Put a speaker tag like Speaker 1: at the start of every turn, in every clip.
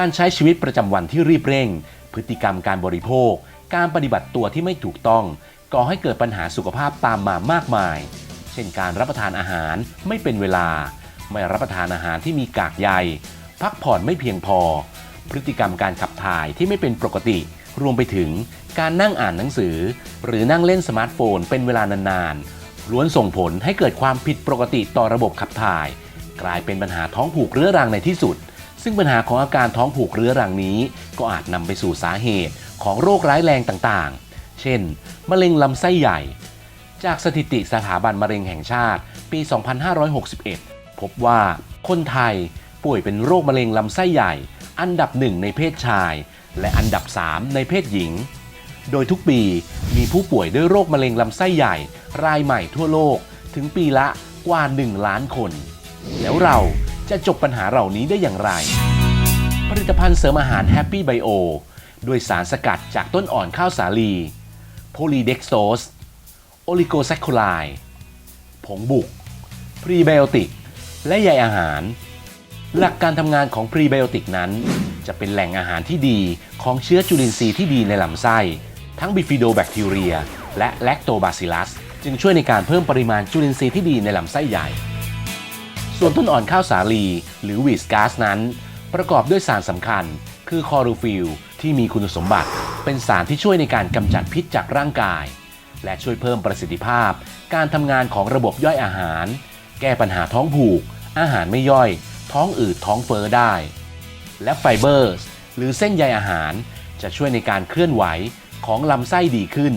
Speaker 1: การใช้ชีวิตประจำวันที่รีบเร่ง พฤติกรรมการบริโภค การปฏิบัติตัวที่ไม่ถูกต้อง ก่อให้เกิดปัญหาสุขภาพตามมามากมาย เช่นการรับประทานอาหารไม่เป็นเวลา ไม่รับประทานอาหารที่มีกากใย พักผ่อนไม่เพียงพอ พฤติกรรมการขับถ่ายที่ไม่เป็นปกติ รวมไปถึงการนั่งอ่านหนังสือ หรือนั่งเล่นสมาร์ทโฟนเป็นเวลานานๆ ล้วนส่งผลให้เกิดความผิดปกติต่อระบบขับถ่าย กลายเป็นปัญหาท้องผูกเรื้อรังในที่สุด ซึ่งปัญหาของอาการท้องผูกเรื้อรังนี้ ก็อาจนำไปสู่สาเหตุของโรคร้ายแรงต่างๆ เช่น มะเร็งลำไส้ใหญ่ จากสถิติสถาบันมะเร็งแห่งชาติ ปี 2561 พบว่าคนไทยป่วยเป็นโรคมะเร็งลำไส้ใหญ่ อันดับหนึ่งในเพศชาย และอันดับ 3 ในเพศหญิง โดยทุกปีมีผู้ป่วยด้วยโรคมะเร็งลำไส้ใหญ่ รายใหม่ทั่วโลกถึงปีละกว่า 1 ล้านคน แล้วเรา จะจบปัญหาเหล่านี้ได้อย่างไร ผลิตภัณฑ์เสริมอาหาร Happy Bio ด้วยสารสกัดจากต้นอ่อนข้าวสาลี โพลีเด็กโซสโอลิโกแซคโคไลผงบุก พรีไบโอติก และใยอาหาร หลักการทำงานของพรีไบโอติกนั้น จะเป็นแหล่งอาหารที่ดีของเชื้อจุลินทรีย์ที่ดีในลำไส้ ทั้งบิฟิโดแบคทีเรีย และแลคโตบาซิลัส จึงช่วยในการเพิ่มปริมาณจุลินทรีย์ที่ดีในลำไส้ใหญ่ ส่วนต้นอ่อนข้าวสาลี หรือวีสกาสนั้น ประกอบด้วยสารสำคัญ คือคอโรฟิลที่มีคุณสมบัติ เป็นสารที่ช่วยในการกำจัดพิษจากร่างกาย และช่วยเพิ่มประสิทธิภาพ การทำงานของระบบย่อยอาหาร แก้ปัญหาท้องผูก อาหารไม่ย่อย ท้องอืดท้องเฟ้อได้ และไฟเบอร์หรือเส้นใยอาหาร จะช่วยในการเคลื่อนไหวของลำไส้ดีขึ้น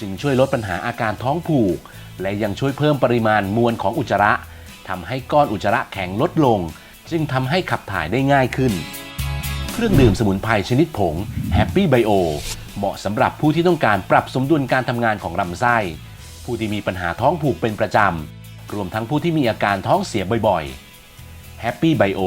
Speaker 1: จึงช่วยลดปัญหาอาการท้องผูก และยังช่วยเพิ่มปริมาณมวลของอุจจาระ ทำให้ก้อนอุจจาระแข็งลดลง จึงทำให้ขับถ่ายได้ง่ายขึ้น เครื่องดื่มสมุนไพรชนิดผง Happy Bio เหมาะสำหรับผู้ที่ต้องการปรับสมดุลการทำงานของลำไส้ ผู้ที่มีปัญหาท้องผูกเป็นประจำ รวมทั้งผู้ที่มีอาการท้องเสียบ่อยๆ Happy Bio